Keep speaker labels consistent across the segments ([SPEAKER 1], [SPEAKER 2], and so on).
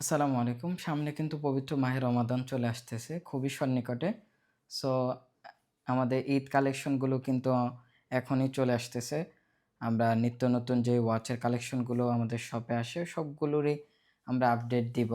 [SPEAKER 1] আসসালামু আলাইকুম। সামনে কিন্তু পবিত্র মাহের রমাদান চলে আসতেছে, খুবই সন্নিকটে। সো আমাদের ঈদ কালেকশনগুলো কিন্তু এখনই চলে আসতেছে। আমরা নিত্য নতুন যে ওয়াচের কালেকশনগুলো আমাদের শপে আসে, সবগুলোরই আমরা আপডেট দিব।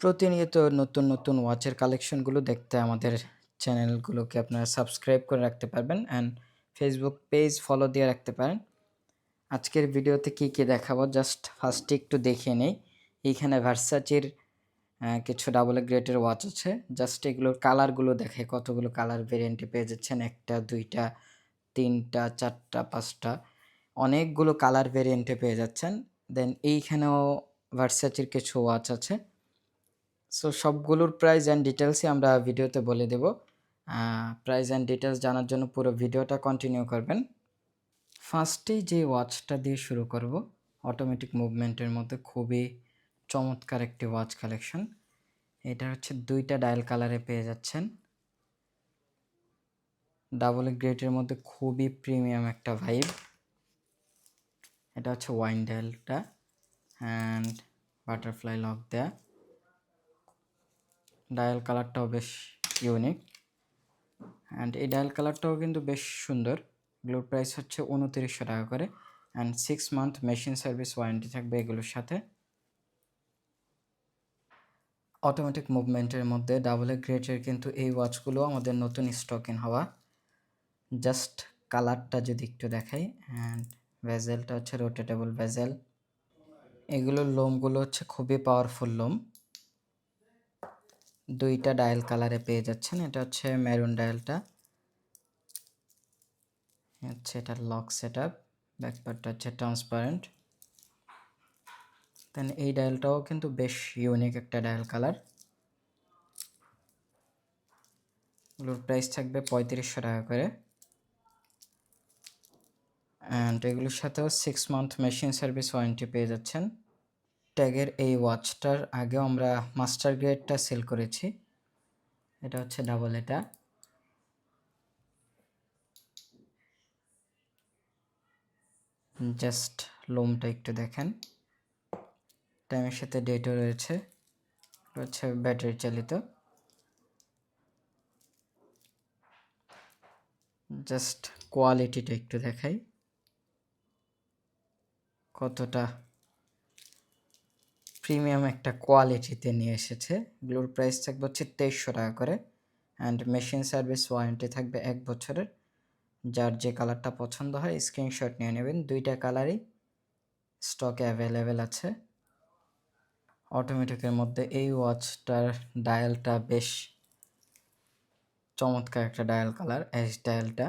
[SPEAKER 1] প্রতিনিয়ত নতুন নতুন ওয়াচের কালেকশনগুলো দেখতে আমাদের চ্যানেলগুলোকে আপনারা সাবস্ক্রাইব করে রাখতে পারবেন অ্যান্ড ফেসবুক পেজ ফলো দিয়ে রাখতে পারেন। আজকের ভিডিওতে কি কি দেখাবো? জাস্ট ফার্স্টে একটু দেখে নেই। এইখানে ভার্সাচির কিছু ডাবল গ্রেটের ওয়াচ আছে। জাস্ট এগুলোর কালারগুলো দেখে, কতগুলো কালার ভেরিয়েন্টে পেয়ে যাচ্ছেন। একটা, দুইটা, তিনটা, চারটা, পাঁচটা। অনেকগুলো কালার ভেরিয়েন্টে পেয়ে যাচ্ছেন। দেন এইখানেও ভার্সাচির কিছু ওয়াচ আছে। সো সবগুলোর প্রাইস অ্যান্ড ডিটেলসই আমরা ভিডিওতে বলে দেব। প্রাইস অ্যান্ড ডিটেলস জানার জন্য পুরো ভিডিওটা কন্টিনিউ করবেন। ফার্স্টেই যে ওয়াচটা দিয়ে শুরু করব অটোমেটিক মুভমেন্টের মধ্যে খুবই চমৎকার একটি ওয়াচ কালেকশন এটা হচ্ছে দুইটা ডায়াল কালারে পেয়ে যাচ্ছেন। ডাবল গ্রেটের মধ্যে খুবই প্রিমিয়াম একটা ভাইব এটা হচ্ছে ওয়াইন ডায়ালটা অ্যান্ড বাটারফ্লাই লক দেয়া। ডায়াল কালারটাও বেশ ইউনিক অ্যান্ড এই ডায়াল কালারটাও কিন্তু বেশ সুন্দর। এগুলোর প্রাইস হচ্ছে উনতিরিশশো টাকা করে and six month machine service warranty থাকবে এগুলোর সাথে। অটোমেটিক মুভমেন্টের মধ্যে ডাবল এ গ্রেটের কিন্তু এই ওয়াচগুলো আমাদের নতুন স্টক ইন হওয়া। জাস্ট কালারটা যদি একটু দেখাই অ্যান্ড ভেজেলটা হচ্ছে রোটেটেবল ভেজেল এগুলোর লোমগুলো হচ্ছে খুবই পাওয়ারফুল লোম দুইটা ডায়াল কালারে পেয়ে যাচ্ছেন, এটা হচ্ছে মেরুন ডায়ালটা হচ্ছে এটা লক সেট আপ ব্যাকপার্টটা হচ্ছে ট্রান্সপারেন্ট দেন এই ডায়ালটাও কিন্তু বেশ ইউনিক একটা ডায়াল কালার এগুলোর প্রাইস থাকবে পঁয়ত্রিশশো টাকা করে। অ্যান্ড এগুলোর সাথেও six month machine service warranty পেয়ে যাচ্ছেন। ট্যাগের এই ওয়াচটার আগেও আমরা মাস্টার গ্রেডটা সেল করেছি। এটা হচ্ছে ডাবল এটা। জাস্ট লোমটা একটু দেখেন। টাইমের সাথে ডেটও রয়েছে হচ্ছে ব্যাটারি চালিত। জাস্ট কোয়ালিটিটা একটু দেখাই। কতটা প্রিমিয়াম একটা কোয়ালিটিতে নিয়ে এসেছে। এগুলোর প্রাইস থাকবে হচ্ছে তেইশশো টাকা করে। অ্যান্ড মেশিন সার্ভিস ওয়ারেন্টি থাকবে এক বছরের। যার যে কালারটা পছন্দ হয় স্ক্রিনশট নিয়ে নেবেন। দুইটা কালারই স্টকে অ্যাভেলেবেল আছে। অটোমেটিকের মধ্যে এই ওয়াচটার ডায়ালটা বেশ চমৎকার একটা ডায়াল কালার অ্যাশ ডায়ালটা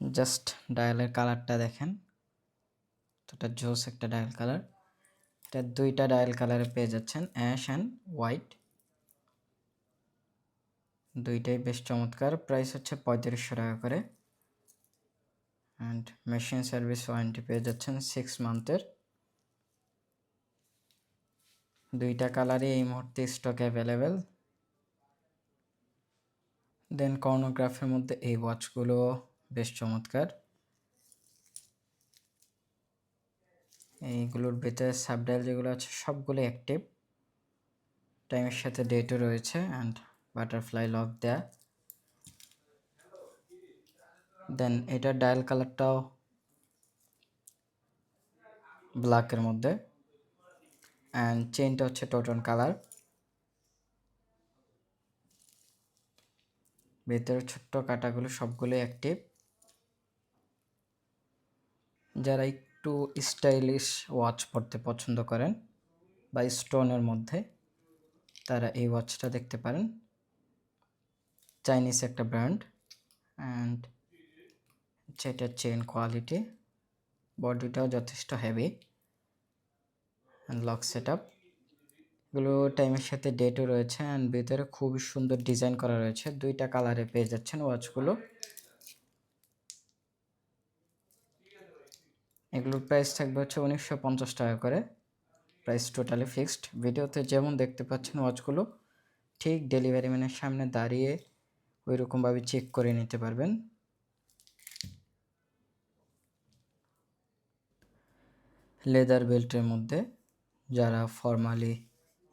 [SPEAKER 1] জাস্ট ডায়ালের কালারটা দেখেন। এটা জোস একটা ডায়াল কালার এটা দুইটা ডায়াল কালারে পেয়ে যাচ্ছেন, অ্যাশ অ্যান্ড হোয়াইট। দুইটাই বেশ চমৎকার, প্রাইস হচ্ছে পঁয়ত্রিশশো টাকা করে। অ্যান্ড মেশিন সার্ভিস ওয়ারেন্টি পেয়ে যাচ্ছেন সিক্স মান্থের। দুইটা কালারই এই মুহূর্তে স্টক অ্যাভেলেবেল। দেন কর্নোগ্রাফের মধ্যে এই ওয়াচগুলো বেশ চমৎকার। এইগুলোর ভেতরে সাবডাইল যেগুলো আছে, সবগুলো অ্যাক্টিভ টাইমের সাথে ডেটও রয়েছে অ্যান্ড বাটারফ্লাই লক দেয়া দেন এটার ডায়াল কালারটাও ব্ল্যাকের মধ্যে. অ্যান্ড চেনটা হচ্ছে টোটন কালার ভেতরে ছোট্ট কাটাগুলো সবগুলোই অ্যাক্টিভ যারা একটু স্টাইলিশ ওয়াচ পরতে পছন্দ করেন বা স্টোনের মধ্যে তারা এই ওয়াচটা দেখতে পারেন। চাইনিজ একটা ব্র্যান্ড অ্যান্ড সেটার চেন কোয়ালিটি, বডিটাও যথেষ্ট heavy and lock set up এগুলো টাইমের সাথে ডেটও রয়েছে অ্যান্ড ভিতরে খুবই সুন্দর ডিজাইন করা রয়েছে। দুইটা কালারে পেয়ে যাচ্ছেন ওয়াচগুলো। এগুলোর প্রাইস থাকবে হচ্ছে উনিশশো পঞ্চাশ টাকা করে। প্রাইস টোটালি ফিক্সড ভিডিওতে যেমন দেখতে পাচ্ছেন ওয়াচগুলো ঠিক ডেলিভারি ম্যানের সামনে দাঁড়িয়ে ওই রকমভাবে চেক করে নিতে পারবেন। লেদার বেল্টের মধ্যে যারা ফর্মালি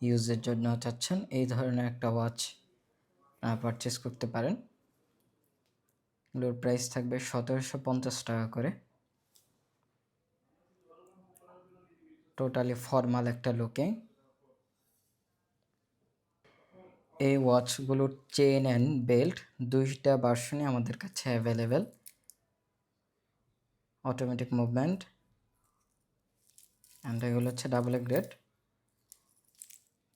[SPEAKER 1] ইউজের জন্য চাচ্ছেন, এই ধরনের একটা ওয়াচ পারচেস করতে পারেন। এগুলোর প্রাইস থাকবে সতেরোশো পঞ্চাশ টাকা করে। টোটালি ফর্মাল একটা লুকিং। এই ওয়াচগুলোর চেন অ্যান্ড বেল্ট দুইটা ভার্সনই আমাদের কাছে অ্যাভেলেবেল অটোমেটিক মুভমেন্ট অ্যান্ড এগুলো হচ্ছে ডাবল গ্রেড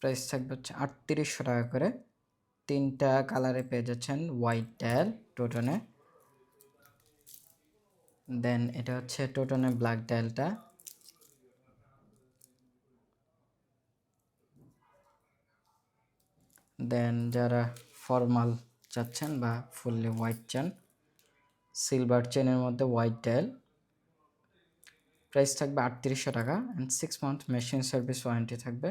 [SPEAKER 1] প্রাইস থাকবে হচ্ছে আটত্রিশশো টাকা করে। তিনটা কালারে পেয়ে যাচ্ছেন হোয়াইট ডায়াল টোটনে দেন এটা হচ্ছে টোটনে ব্ল্যাক ডায়ালটা দেন যারা ফর্মাল চাচ্ছেন বা ফুললি হোয়াইট চান, সিলভার চেনের মধ্যে হোয়াইট ডায়াল প্রাইস থাকবে আটত্রিশশো টাকা and six month machine service warranty থাকবে।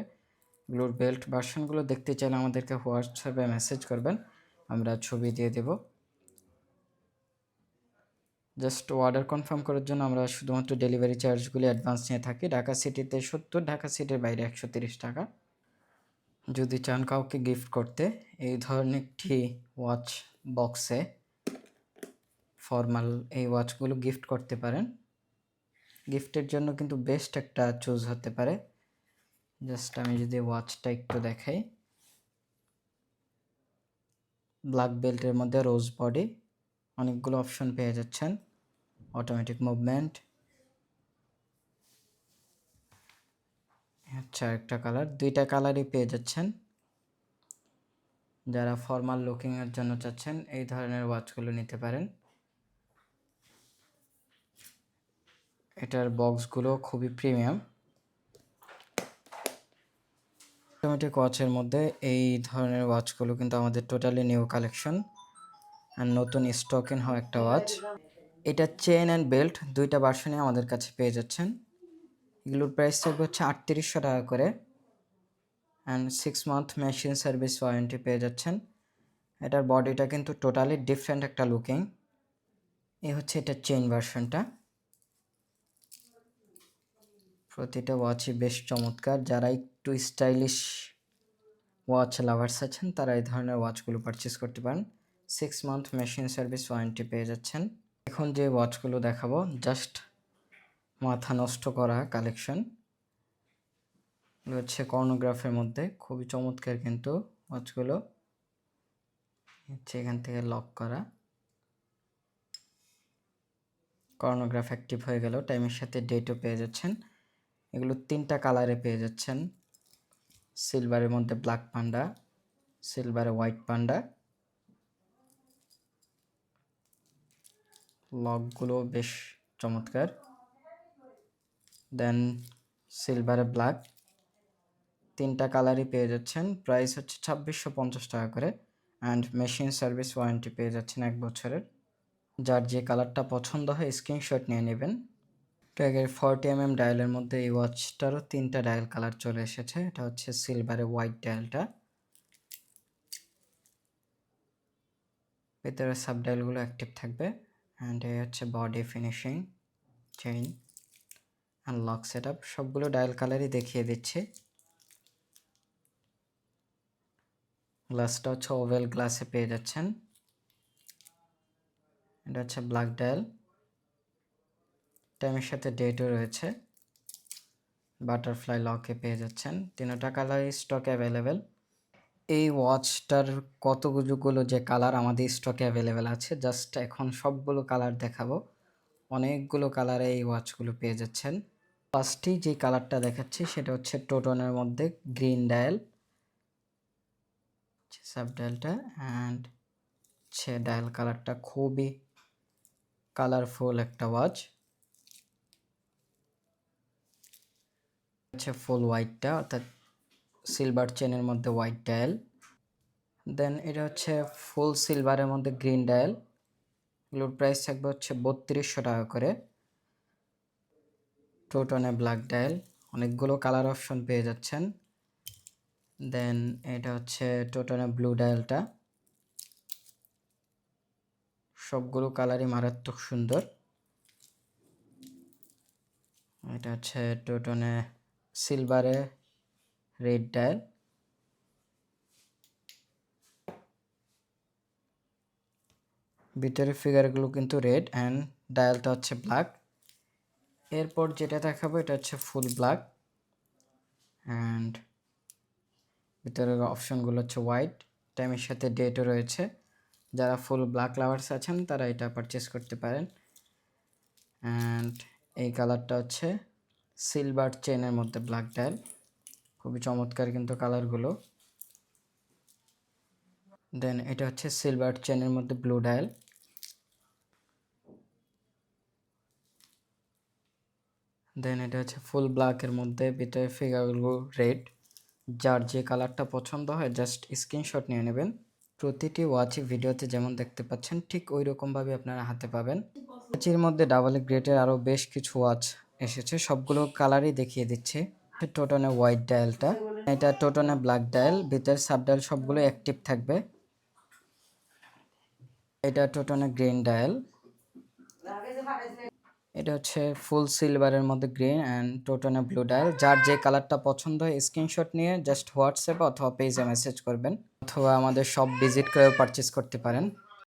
[SPEAKER 1] এগুলোর বেল্ট ভার্সনগুলো দেখতে চাইলে আমাদেরকে হোয়াটসঅ্যাপে মেসেজ করবেন, আমরা ছবি দিয়ে দেব। জাস্ট অর্ডার কনফার্ম করার জন্য আমরা শুধুমাত্র ডেলিভারি চার্জগুলি অ্যাডভান্স নিয়ে থাকি। ঢাকা সিটিতে সত্তর, ঢাকা সিটির বাইরে একশো তিরিশ টাকা। যদি চান কাউকে গিফট করতে, এই ধরনের একটি ওয়াচ বক্সে ফর্মাল এই ওয়াচগুলো গিফট করতে পারেন। গিফটের জন্য কিন্তু বেস্ট একটা চুজ হতে পারে। জাস্ট আমি যদি ওয়াচটা একটু দেখাই। ব্ল্যাক বেল্টের মধ্যে রোজ বডি অনেকগুলো অপশন পেয়ে যাচ্ছেন। অটোমেটিক মুভমেন্ট আচ্ছা একটা কালার দুইটা কালারই পেয়ে যাচ্ছেন। যারা ফর্মাল লুকিংয়ের জন্য চাচ্ছেন, এই ধরনের ওয়াচগুলো নিতে পারেন। এটার বক্সগুলো খুবই প্রিমিয়াম অটোমেটিক ওয়াচের মধ্যে এই ধরনের ওয়াচগুলো কিন্তু আমাদের টোটালি নিউ কালেকশন আর নতুন স্টক ইন হওয়া একটা ওয়াচ এটা চেন অ্যান্ড বেল্ট দুইটা ভার্সনে আমাদের কাছে পেয়ে যাচ্ছেন। এগুলোর প্রাইস থাকবে হচ্ছে আটত্রিশশো টাকা করে। And six month machine service warranty পেয়ে যাচ্ছেন। এটার বডিটা কিন্তু টোটালি ডিফারেন্ট একটা লুকিং এই হচ্ছে এটা চেন ভার্সনটা প্রতিটা ওয়াচই বেশ চমৎকার। যারা একটু স্টাইলিশ ওয়াচ লাভার্স আছেন, তারা এই ধরনের ওয়াচগুলো পারচেস করতে পারেন। Six month machine service warranty পেয়ে যাচ্ছেন। এখন যে ওয়াচগুলো দেখাবো জাস্ট মাথা নষ্ট করা কালেকশন হচ্ছে কর্নোগ্রাফের মধ্যে। খুবই চমৎকার কিন্তু ওয়াচগুলো হচ্ছে এখান থেকে লক করা। কর্নোগ্রাফ অ্যাক্টিভ হয়ে গেল। টাইমের সাথে ডেটও পেয়ে যাচ্ছেন। এগুলো তিনটা কালারে পেয়ে যাচ্ছেন। সিলভারের মধ্যে ব্ল্যাক পান্ডা সিলভারে হোয়াইট পান্ডা লকগুলো বেশ চমৎকার। দেন সিলভারে ব্ল্যাক তিনটা কালারই পেয়ে যাচ্ছেন। প্রাইস হচ্ছে ছাব্বিশশো পঞ্চাশ টাকা করে। অ্যান্ড মেশিন সার্ভিস ওয়ারেন্টি পেয়ে যাচ্ছেন এক বছরের। যার যে কালারটা পছন্দ হয় স্ক্রিনশট নিয়ে নেবেন। ট্যাগের ফর্টি এম এম ডায়ালের মধ্যে এই ওয়াচটারও তিনটা ডায়াল কালার চলে এসেছে। এটা হচ্ছে সিলভারে হোয়াইট ডায়ালটা ভেতরে সাব ডায়ালগুলো অ্যাক্টিভ থাকবে। অ্যান্ড এই হচ্ছে body finishing chain and lock set সবগুলো ডায়াল কালারই দেখিয়ে দিচ্ছি। গ্লাসটা হচ্ছে ওভেল গ্লাসে পেয়ে যাচ্ছেন। এটা হচ্ছে ব্ল্যাক ডায়াল টাইমের সাথে ডেটও রয়েছে। বাটারফ্লাই লকে পেয়ে যাচ্ছেন। তিনটা কালার স্টকে অ্যাভেলেবেল এই ওয়াচটার কতগুলো যে কালার আমাদের স্টকে অ্যাভেলেবেল আছে জাস্ট এখন সবগুলো কালার দেখাবো। অনেকগুলো কালারে এই ওয়াচগুলো পেয়ে যাচ্ছেন। ফার্স্টই যে কালারটা দেখাচ্ছি সেটা হচ্ছে টোটনের মধ্যে গ্রিন ডায়াল সাব ডায়ালটা অ্যান্ড সে ডায়াল কালারটা খুবই কালারফুল একটা ওয়াচ হচ্ছে ফুল হোয়াইটটা অর্থাৎ সিলভার চেনের মধ্যে হোয়াইট ডায়াল। দেন এটা হচ্ছে ফুল সিলভারের মধ্যে গ্রিন ডায়াল। এগুলোর প্রাইস থাকবে হচ্ছে বত্রিশশো টাকা করে। টোটনে ব্ল্যাক ডায়াল অনেকগুলো কালার অপশন পেয়ে যাচ্ছেন। দেন এটা হচ্ছে টোটনে ব্লু ডায়ালটা সবগুলো কালারই মারাত্মক সুন্দর। এটা হচ্ছে টোটনে সিলভারে রেড ডায়াল ভিতরের ফিগারগুলো কিন্তু রেড অ্যান্ড ডায়ালটা হচ্ছে ব্ল্যাক এরপর যেটা দেখাবো এটা হচ্ছে ফুল ব্ল্যাক অ্যান্ড ভিতরের অপশনগুলো হচ্ছে হোয়াইট। টাইমের সাথে ডেটও রয়েছে। যারা ফুল ব্ল্যাক লাভার্স আছেন, তারা এটা পারচেস করতে পারেন। অ্যান্ড এই কালারটা হচ্ছে সিলভার চেনের মধ্যে ব্ল্যাক ডায়াল খুবই চমৎকার কিন্তু কালারগুলো দেন এটা হচ্ছে সিলভার চেনের মধ্যে ব্লু ডায়াল দেন এটা হচ্ছে ফুল ব্ল্যাকের মধ্যে ভিতরে ফিগারগুলো রেড যার যে কালারটা পছন্দ হয় জাস্ট স্ক্রিনশট নিয়ে নেবেন। প্রতিটি ওয়াচই ভিডিওতে যেমন দেখতে পাচ্ছেন, ঠিক ওই রকমভাবে আপনারা হাতে পাবেন। ওয়াচের মধ্যে ডাবল গ্রেডের আরও বেশ কিছু ওয়াচ এসেছে, সবগুলো কালারই দেখিয়ে দিচ্ছে। টোটনে হোয়াইট ডায়ালটা এটা টোটনে ব্ল্যাক ডায়াল ভিতরে সাব ডায়াল সবগুলো অ্যাক্টিভ থাকবে। এটা টোটনে গ্রিন ডায়াল এটা হচ্ছে ফুল সিলভারের মধ্যে গ্রিন অ্যান্ড টোটনে ব্লু ডায়াল যার যে কালারটা পছন্দ হয় স্ক্রিনশট নিয়ে জাস্ট হোয়াটসঅ্যাপ অথবা পেজে মেসেজ করবেন। অথবা আমাদের সব ভিজিট করেও পারচেস করতে পারেন।